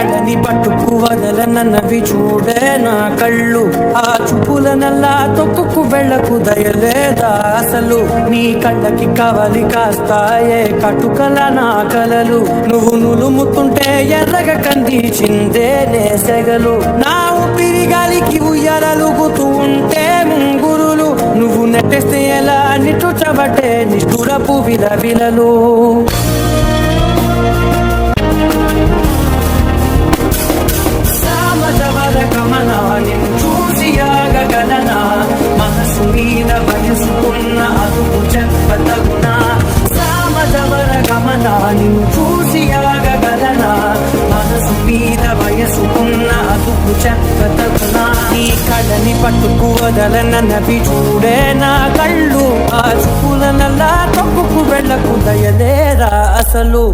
కళ్ళని పట్టుకు వదలనన్నవి చూడే నా కళ్ళు. ఆ చూపులనల్లా తొక్కుకు వెళ్ళకు దయలేదా అసలు? నీ కళ్ళకి కవలి కాస్తాయే కటుకల నా కలలు? నువ్వు నులుముతుంటే ఎర్రగ కందిచిందే నేసెగలు నా ఊపిరి గాలికి ఉయ్యాలలుగుతూ ఉంటే ముంగురులు. నువ్వు నెట్టేస్తే ఎలా నిట్టుచబట్టే నిష్ఠురపు విలవిలలు నిన్ను చూసి ఆగగలనా? మనసు మీద వయసుకున్న అదుపు చెప్పతగునా నీ కళ్ళని పట్టుకు వదలన నవి చూడే నా కళ్ళు ఆ చూపులనల్లా తప్పుకు వెళ్ళకు దయలేరా అసలు?